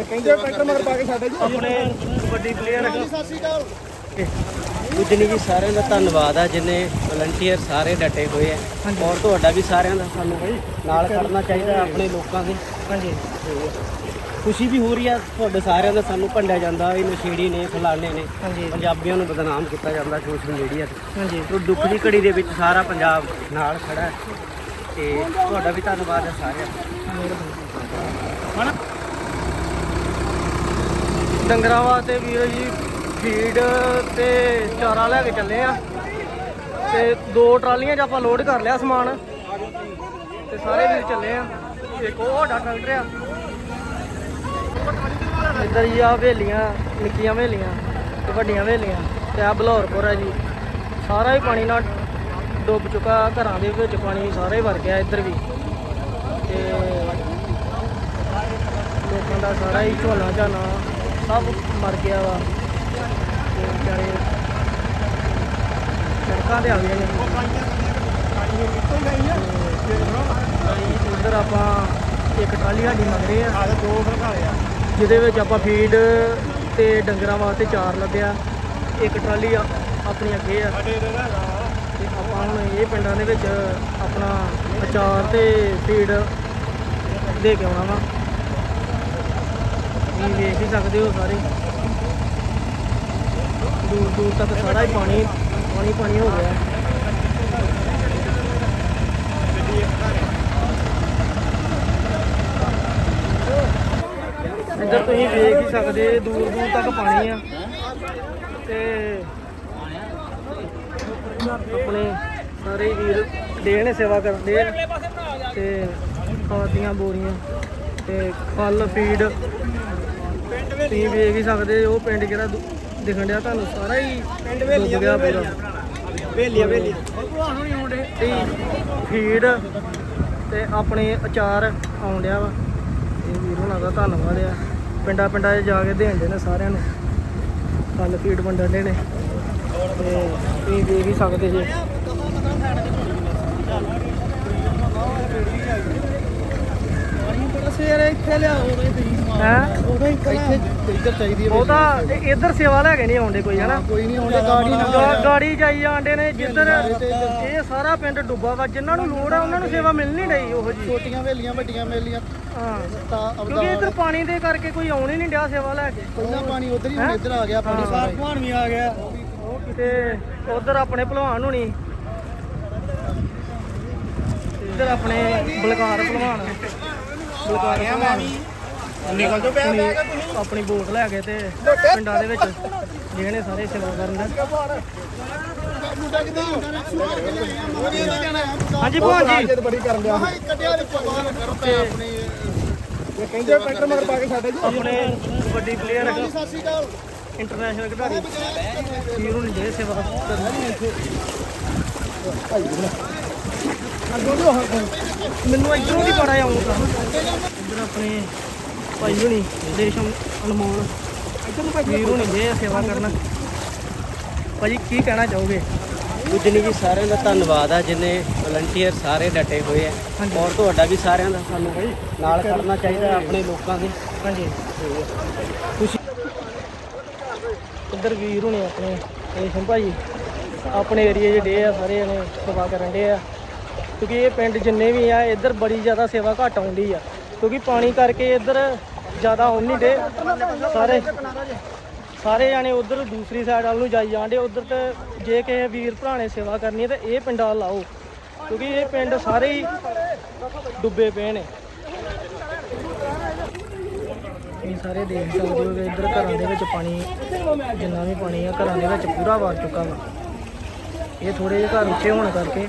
ਕਹਿੰਦੇ ਟਰੈਕਟਰ ਮਗਰ ਪਾ ਕੇ ਸਾਡੇ ਜੀ ਆਪਣੇ ਵੱਡੀ ਪਲੇਅਰ ਸਤਿ ਸ਼੍ਰੀ ਅਕਾਲ ਉਜਨੀ ਜੀ ਸਾਰਿਆਂ ਦਾ ਧੰਨਵਾਦ ਆ ਜਿਨੇ ਵਲੰਟੀਅਰ ਸਾਰੇ ਡਟੇ ਹੋਏ ਆ। ਔਰ ਤੁਹਾਡਾ ਵੀ ਸਾਰਿਆਂ ਦਾ ਸਾਨੂੰ ਨਾਲ ਖੜਨਾ ਚਾਹੀਦਾ ਆਪਣੇ ਲੋਕਾਂ ਦੇ। ਹਾਂਜੀ। ਖੁਸ਼ੀ ਵੀ ਹੋ ਰਹੀ ਆ ਤੁਹਾਡੇ ਸਾਰਿਆਂ ਦਾ ਸਾਨੂੰ ਭੰਡਿਆ ਜਾਂਦਾ ਇਹ ਨਸ਼ੇੜੀ ਨੇ ਫਲਾਣੇ ਨੇ ਪੰਜਾਬੀਆਂ ਨੂੰ ਬਦਨਾਮ ਕੀਤਾ ਜਾਂਦਾ ਸੋਸ਼ਲ ਮੀਡੀਆ ਤੇ ਹਾਂਜੀ। ਤੇ ਦੁੱਖ ਦੀ ਘੜੀ ਦੇ ਵਿੱਚ ਸਾਰਾ ਪੰਜਾਬ ਨਾਲ ਖੜਾ ਹੈ। ਤੇ ਤੁਹਾਡਾ ਵੀ ਧੰਨਵਾਦ ਹੈ ਸਾਰਿਆਂ ਦਾ। ਡੰਗਰਾਂ ਵਾਸਤੇ ਵੀਰ ਜੀ ਫੀਡ ਤੇ ਚਾਰਾ ਲੈ ਕੇ ਚੱਲੇ ਆ। ਤੇ ਦੋ ਟਰਾਲੀਆਂ 'ਚ ਆਪਾਂ ਲੋਡ ਕਰ ਲਿਆ ਸਮਾਨ। ਤੇ ਸਾਰੇ ਵੀਰ ਚੱਲੇ ਆ। ਇੱਕ ਉਹ ਵੱਡਾ ਟਰੈਕਟਰ ਆ। ਇੱਧਰ ਹੀ ਆ ਹਵੇਲੀਆਂ, ਨਿੱਕੀਆਂ ਹਵੇਲੀਆਂ ਤੇ ਵੱਡੀਆਂ ਹਵੇਲੀਆਂ ਤੇ ਆ ਬਲੌਰਪੁਰ ਆ ਜੀ। ਸਾਰਾ ਹੀ ਪਾਣੀ ਨਾਲ ਡੁੱਬ ਚੁੱਕਾ, ਘਰਾਂ ਦੇ ਵਿੱਚ ਪਾਣੀ ਸਾਰਾ ਹੀ ਵਰ ਗਿਆ ਇੱਧਰ ਵੀ। ਤੇ ਲੋਕਾਂ ਦਾ ਸਾਰਾ ਹੀ ਝੋਨਾ ਝਾਨਾ ਸਭ ਮਰ ਗਿਆ ਵਾ। ਤੇ ਵਿਚਾਰੇ ਸੜਕਾਂ ਤੇ ਆ ਗਏ ਨੇ। ਇੱਧਰ ਆਪਾਂ ਇੱਕ ਟਰਾਲੀ ਸਾਡੀ ਮੰਗ ਮੰਗਦੇ ਆ ਦੋ ਖੜਕਾਲੇ ਆ। ਜਿਹਦੇ ਵਿੱਚ ਆਪਾਂ ਫੀਡ ਤੇ ਡੰਗਰਾਂ ਵਾਸਤੇ ਚਾਰ ਲੱਦਿਆ ਇੱਕ ਟਰਾਲੀ ਆਪਣੀ ਅੱਗੇ ਆ। ਸਾਡੇ ਤੇ ਆਪਾਂ ਹੁਣ ਇਹ ਪਿੰਡਾਂ ਦੇ ਵਿੱਚ ਆਪਣਾ ਅਚਾਰ ਤੇ ਫੀਡ ਦੇ ਕੇ ਆਉਣਾ ਵਾ। ਤੁਸੀਂ ਵੇਖ ਹੀ ਸਕਦੇ ਹੋ ਸਾਰੇ। ਦੂਰ ਦੂਰ ਤੱਕ ਸਾਰਾ ਹੀ ਪਾਣੀ ਪਾਣੀ ਪਾਣੀ ਹੋ ਗਿਆ। ਇੱਧਰ ਤੁਸੀਂ ਵੇਖ ਹੀ ਸਕਦੇ ਦੂਰ ਦੂਰ ਤੱਕ ਪਾਣੀ ਆ। ਤੇ ਆਪਣੇ ਸਾਰੇ ਵੀਰ ਨੇ ਸੇਵਾ ਕਰਦੇ ਆ। ਤੇ ਖਾਦ ਦੀਆਂ ਬੋਰੀਆਂ ਤੇ ਫਲ ਫੀਡ। ਤੁਸੀਂ ਵੇਖ ਹੀ ਸਕਦੇ ਉਹ ਪਿੰਡ ਜਿਹੜਾ ਦੁ- ਦਿਖਣ ਡਿਆ ਤੁਹਾਨੂੰ ਸਾਰਾ ਹੀ ਪਿੰਡ ਵੇਲੀਆਂ ਗਿਆ ਪੂਰਾ। ਵੇਲੀਆਂ ਵੇਲੀਆਂ। ਤੇ ਫੀਡ ਤੇ ਆਪਣੇ ਅਚਾਰ ਆਉਣ ਡਿਆ ਵਾ। ਇਹ ਵੀਰ ਹੁਣਾਂ ਦਾ ਧੰਨਵਾਦ ਆ। ਪਿੰਡਾਂ ਪਿੰਡਾਂ 'ਚ ਜਾ ਕੇ ਦੇਣ ਦੇ ਨੇ ਸਾਰਿਆਂ ਨੂੰ। ਫਲ ਫੀਡ ਵੰਡਣ ਦੇ ਨੇ। ਤੇ ਤੁਸੀਂ ਵੇਖ ਹੀ ਸਕਦੇ ਜੇ। ਸਵੇਰੇ ਇੱਥੇ ਲਿਆਓ ਉਹਦੇ ਤੁਸੀਂ। ਹੈ? ਉਹਦਾ ਇੱਥੇ ਇੱਧਰ ਚਾਹੀਦੀ ਹੈ ਉਹ ਤਾਂ ਇ- ਇੱਧਰ ਸੇਵਾ ਲੈ ਕੇ ਨਹੀਂ ਆਉਂਦੇ ਕੋਈ ਹਨਾ? ਕੋਈ ਨਹੀਂ ਆਉਂਦੇ ਗਾੜੀ ਨਾ ਗਾ- ਗਾੜੀ ਜਾਈ ਜਾਂਦੇ ਨੇ ਜਿੱਧਰ ਇਹ ਸਾਰਾ ਪਿੰਡ ਡੁੱਬਾ ਵਾ ਜਿਨ੍ਹਾਂ ਨੂੰ ਲੋੜ ਆ ਉਹਨਾਂ ਨੂੰ ਸੇਵਾ ਮਿਲ ਨਹੀਂ ਰਹੀ ਉਹੋ ਜੀ। ਛੋਟੀਆਂ ਵੇਲੀਆਂ ਵੱਡੀਆਂ ਵੇਲੀਆਂ। ਹਾਂ। ਤਾਂ ਕਿਉਂਕਿ ਇੱਧਰ ਪਾਣੀ ਦੇ ਕਰਕੇ ਕੋਈ ਆਉਣ ਹੀ ਨਹੀਂ ਡਿਆ ਸੇਵਾ ਲੈ ਕੇ। ਪਹਿਲਾਂ ਪਾਣੀ ਉਧਰ ਹੀ ਹੁਣ ਇੱਧਰ ਆ ਗਿਆ ਪਾਣੀ ਸਾਰਾ ਭਵਾਨ ਵੀ ਆ ਗਿਆ। ਤੇ ਉਧਰ ਆਪਣੇ ਭਲਵਾਨ ਹੋਣੀ। ਇੱਧਰ ਆਪਣੇ ਬਲਕਾਰ ਭਲਵਾਨ। ਬਲਕਾਰ ਭਲਵਾਨ। ਨਿਕਲ ਜੋ ਆਪਣੀ ਆਪਣੀ ਬੋਟ ਲੈ ਕੇ ਤੇ ਪਿੰਡਾਂ ਦੇ ਵਿੱਚ ਜਿਹੜੇ ਸਾਰੇ ਸੇਵਾ ਕਰਨ ਦਾ। ਮੁੰਡਾ ਜਾਣਾ ਹਾਂਜੀ ਭਲਵਾਨ ਜੀ। ਬੜੀ ਕਰਨ ਦਿਆ ਕੱਢਿਆ ਦੇ ਪਵਾਨ ਕਰਤਾ ਆਪਣੀ ਇਹ ਕਹਿੰਦੇ ਟਰੈਕਟਰ ਮਗਰ ਪਾ ਕੇ ਸਾਡੇ ਜੀ ਆਪਣੇ ਵੱਡੀ ਪਲੇਅਰ ਸਤਿ ਸ਼੍ਰੀ ਅਕਾਲ। ਇੰਟਰਨੈਸ਼ਨਲ ਖਿਡਾਰੀ। ਵੀਰ ਨੂੰ ਦੇ ਸੇਵਾ ਕਰਨੀ ਅੱਗੋਂ ਜੋ ਮੈਨੂੰ ਇੱਧਰੋਂ ਦੀ ਬੜਾ ਆਉਂਦਾ। ਇੱਧਰ ਆਪਣੇ ਭਾਈ ਹੁਣੀ ਦੇਸ਼ਮ ਅਨਮੋਲ। ਵੀਰ ਹੁਣੀ ਦੇ ਸੇਵਾ ਕਰਨਾ। ਭਾਜੀ ਕੀ ਕਹਿਣਾ ਚਾਹੋਗੇ? ਉਜਨੀ ਜੀ ਸਾਰਿਆਂ ਦਾ ਧੰਨਵਾਦ ਆ ਜਿਨੇ ਵਲੰਟੀਅਰ ਸਾਰੇ ਡਟੇ ਹੋਏ ਆ। ਔਰ ਤੁਹਾਡਾ ਵੀ ਸਾਰਿਆਂ ਦਾ ਸਾਨੂੰ ਨਾਲ ਖੜਨਾ ਚਾਹੀਦਾ ਆਪਣੇ ਲੋਕਾਂ ਦੇ। ਹਾਂਜੀ। ਖੁਸ਼ੀ ਇੱਧਰ ਵੀਰ ਹੁਣੇ ਆਪਣੇ ਰੇਸ਼ਮ ਭਾਈ ਆਪਣੇ ਏਰੀਏ 'ਚ ਡੇ ਆ ਸਾਰੇ ਜਣੇ ਸੇਵਾ ਕਰਨ ਡੇ ਆ। ਕਿਉਂਕਿ ਇਹ ਪਿੰਡ ਜਿੰਨੇ ਵੀ ਆ ਇੱਧਰ ਬੜੀ ਜ਼ਿਆਦਾ ਸੇਵਾ ਘੱਟ ਆਉਂਦੀ ਆ। ਕਿਉਂਕਿ ਪਾਣੀ ਕਰਕੇ ਇੱਧਰ ਜ਼ਿਆਦਾ ਆਉਣ ਨਹੀਂ ਡੇ ਸਾਰੇ ਸਾਰੇ ਜਾਣੇ ਉਧਰ ਦੂਸਰੀ ਸਾਈਡ ਵੱਲ ਨੂੰ ਜਾਈ ਜਾਂਦੇ ਉਧਰ ਤੇ ਜੇ ਕਿਸੇ ਵੀਰ ਭਰਾ ਨੇ ਸੇਵਾ ਕਰਨੀ ਹੈ ਤੇ ਇਹ ਪਿੰਡਾਂ ਲਾਓ ਕਿਉਂਕਿ ਇਹ ਪਿੰਡ ਸਾਰੇ ਹੀ ਡੁੱਬੇ ਪਏ ਨੇ। ਇਹ ਸਾਰੇ ਦੇਖ ਸਕਦੇ ਹੋ ਕਿ ਇੱਧਰ ਘਰਾਂ ਦੇ ਵਿੱਚ ਪਾਣੀ, ਜਿੰਨਾ ਵੀ ਪਾਣੀ ਆ, ਘਰਾਂ ਦੇ ਵਿੱਚ ਪੂਰਾ ਵਾਰ ਚੁੱਕਾ ਵਾ। ਇਹ ਥੋੜੇ ਜਿਹੇ ਘਰ ਉੱਚੇ ਹੋਣ ਕਰਕੇ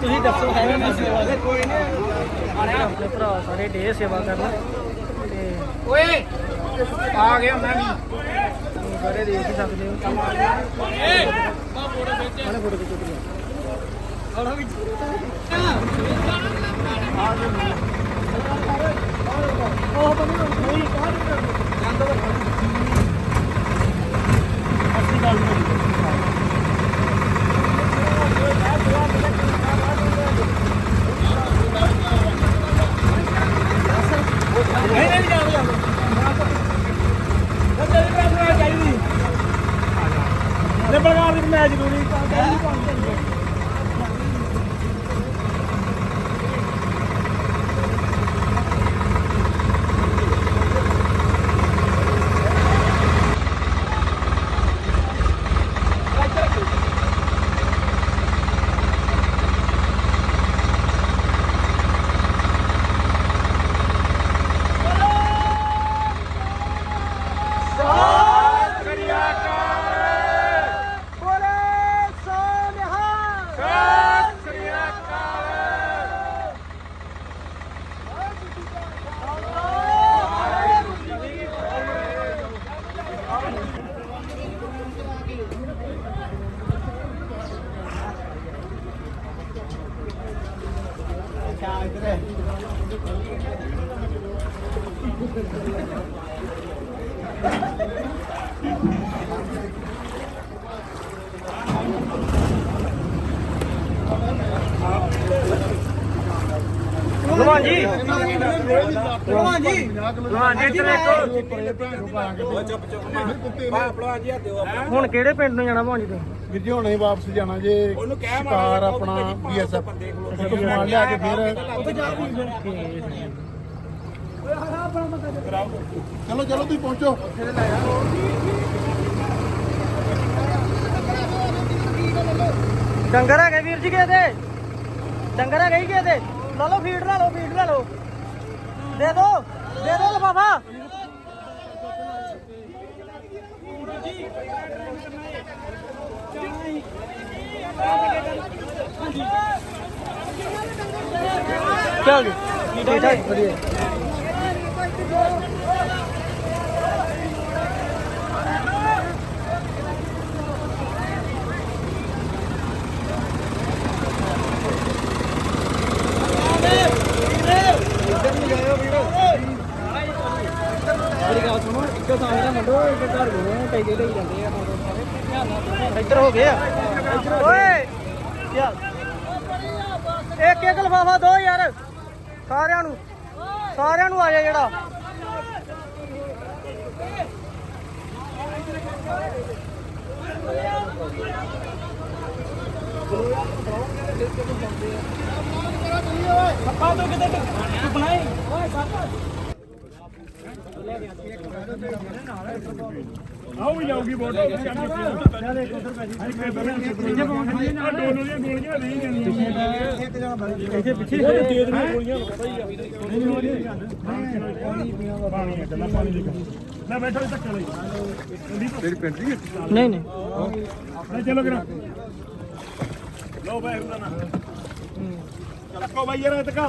ਤੁਸੀਂ ਦੱਸੋ ਹੈ ਨਾ ਸੇਵਾ ਦੇ। ਕੋਈ ਨਹੀਂ। ਆਪਣੇ ਭਰਾ ਸਾਰੇ ਡੇ ਸੇਵਾ ਕਰਨ। ਤੇ ਓਏ! ਆ ਗਿਆ ਮੈਂ ਵੀ। ਤੁਸੀਂ ਸਾਰੇ ਦੇਖ ਹੀ ਸਕਦੇ ਹੋ। ਮਾੜੇ ਫੋਟੋ ਖਿੱਚੋ ਤੇ ਉਹ ਬੰਦੇ ਨੂੰ ਨਹੀਂ ਕਾਹ ਅੱਸੀ ਗੱਲ ਨਹੀਂ ਨਹੀਂ ਜਾਣਾ ਜਾਣਾ ਬੱਚੇ ਦੀ ਪ੍ਰੈਸ ਚਾਹੀਦੀ ਲੈ ਬਲਗਾਰ ਦੀ ਮੈਚ ਜ਼ਰੂਰੀ ਕਹਿੰਦੀ ਪੰਜ ਬੋਲੇ ਸੋ ਨਿਹਾਲ ਭਗਵਾਨ ਜੀ। ਭਗਵਾਨ ਜੀ। ਭਗਵਾਨ ਜੀ ਇੱਧਰ ਦੇਖੋ ਹੁਣ ਕਿਹੜੇ ਪਿੰਡ ਨੂੰ ਜਾਣਾ ਭਗਵਾਨ ਜੀ ਤੁਸੀਂ? ਵੀਰ ਜੀ ਹੁਣ ਵਾਪਸ ਜਾਣਾ ਜੇ ਸ਼ਿਕਾਰ ਆਪਣਾ ਬੀਐਸਐਫ ਤੋਂ ਸਮਾਨ ਲਿਆ ਕੇ ਫਿਰ ਚਲੋ ਚਲੋ ਤੁਸੀਂ ਪਹੁੰਚੋ। ਡੰਗਰ ਹੈਗੇ ਵੀਰ ਜੀ ਕਿਹਦੇ? ਡੰਗਰ ਹੈਗੇ ਕਿਹਦੇ? ਲਾ ਲਓ ਫੀਡ ਲਾ ਲਓ ਫੀਡ ਲਾ ਲਓ। ਦੇ ਦੋ ਦੇ ਦੋ ਲਫਾਫਾ। ਚੱਲ ਜੀ। ਠੀਕ ਠਾਕ ਵਧੀਆ ਮੇਰੀ ਗੱਲ ਸੁਣੋ ਇੱਕੋ ਥਾਂ ਘਰ ਨੂੰ ਟੈਗੇ ਜਾਂਦੇ ਆ ਇੱਧਰ ਹੋ ਗਿਆ ਓਏ! ਚੱਲ ਇੱਕ ਇੱਕ ਲਫਾਫਾ ਦੋ ਯਾਰ। ਸਾਰਿਆਂ ਨੂੰ। ਸਾਰਿਆਂ ਨੂੰ ਆ ਜਾ ਜਿਹੜਾ। ਸੱਪਾ ਤੋਂ ਕਿਤੇ ਤੂੰ ਬਣਾਈ ਓਏ ਸੱਪਾ ਆਓ ਵੀ ਜਾਊਗੀ ਵੋਟ ਹੋ ਗਈ ਕੰਮ ਦੋਨੋਂ ਦੀਆਂ ਗੋਲੀਆਂ ਨਹੀਂ ਜਾਣੀਆਂ ਇੱਥੇ ਪਿੱਛੇ ਉਹ ਤੇਜ਼ ਗੋਲੀਆਂ ਪਤਾ ਹੀ ਆ ਪਾਣੀ ਹੈ ਪਾਣੀ ਦੀ ਮੈਂ ਬੈਠਾ ਧੱਕਾ ਲਈ ਤੇਰੀ ਪਿੰਡ ਦੀ ਨਹੀਂ। ਨਹੀਂ ਨਹੀਂ ਚਲੋ ਕਰਾ ਲੋ ਬਾਈ ਨਾ। ਚੱਕੋ ਬਾਈ, ਯਾਰ ਧੱਕਾ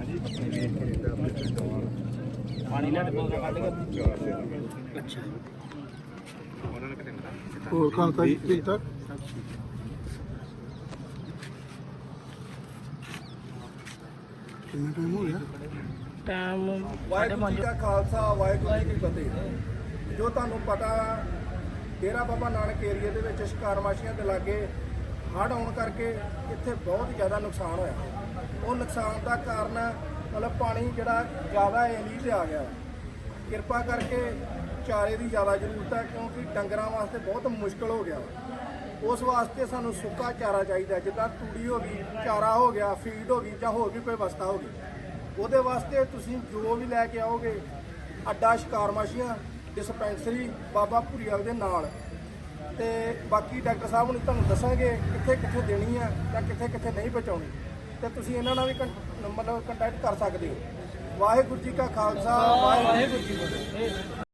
ਤੇ ਜਾਣਾ ਉਤਰੋ ਉਤਰੋ ਹੋਰ ਖਾਲਸਾ ਜੀ ਠੀਕ ਠਾਕ ਕਿੰਨਾ ਟਾਈਮ ਹੋ ਗਿਆ? ਟਾਈਮ ਵਾਹਿਗੁਰੂ ਜੀ ਕਾ ਖਾਲਸਾ ਵਾਹਿਗੁਰੂ ਜੀ ਕੀ ਫਤਿਹ। ਜੋ ਤੁਹਾਨੂੰ ਪਤਾ ਡੇਰਾ ਬਾਬਾ ਨਾਨਕ ਏਰੀਆ ਦੇ ਵਿੱਚ ਸ਼ਿਕਾਰ ਮਾਛੀਆਂ ਦੇ ਲਾਗੇ ਹੜ੍ਹ ਆਉਣ ਕਰਕੇ ਇੱਥੇ ਬਹੁਤ ਜ਼ਿਆਦਾ ਨੁਕਸਾਨ ਹੋਇਆ। ਉਹ ਨੁਕਸਾਨ ਦਾ ਕਾਰਨ ਮਤਲਬ ਪਾਣੀ ਜਿਹੜਾ ਜ਼ਿਆਦਾ ਏਲੀ ਤੇ ਆ ਗਿਆ। ਕਿਰਪਾ ਕਰਕੇ ਚਾਰੇ ਦੀ ਜ਼ਿਆਦਾ ਜ਼ਰੂਰਤ ਹੈ ਕਿਉਂਕਿ ਡੰਗਰਾਂ ਵਾਸਤੇ ਬਹੁਤ ਮੁਸ਼ਕਲ ਹੋ ਗਿਆ। ਉਸ ਵਾਸਤੇ ਸਾਨੂੰ ਸੁੱਕਾ ਚਾਰਾ ਚਾਹੀਦਾ, ਜਿੱਦਾਂ ਤੂੜੀ ਹੋ ਗਈ, ਚਾਰਾ ਹੋ ਗਿਆ, ਫੀਡ ਹੋ ਗਈ ਜਾਂ ਹੋਰ ਵੀ ਕੋਈ ਵਸਤਾ ਹੋ ਗਈ। ਉਹਦੇ ਵਾਸਤੇ ਤੁਸੀਂ ਜੋ ਵੀ ਲੈ ਕੇ ਆਓਗੇ, ਅੱਡਾ ਸ਼ਿਕਾਰਮਾਸ਼ੀਆਂ, ਡਿਸਪੈਂਸਰੀ, ਬਾਬਾ ਭੁਰੀਆਲ ਦੇ ਨਾਲ। ਤੇ ਬਾਕੀ ਡਾਕਟਰ ਸਾਹਿਬ ਨੂੰ ਤੁਹਾਨੂੰ ਦੱਸਾਂਗੇ ਕਿੱਥੇ ਕਿੱਥੇ ਦੇਣੀ ਆ ਜਾਂ ਕਿੱਥੇ ਕਿੱਥੇ ਨਹੀਂ ਪਹੁੰਚਾਉਣੀ ਤੇ ਤੁਸੀਂ ਇਹਨਾਂ ਨਾਲ ਵੀ ਕੰਟ ਮਤਲਬ ਕੰਟੈਕਟ ਕਰ ਸਕਦੇ ਹੋ। ਵਾਹਿਗੁਰੂ ਜੀ ਕਾ ਖਾਲਸਾ, ਵਾਹਿਗੁਰੂ ਜੀ ਕੀ ਫਤਿਹ।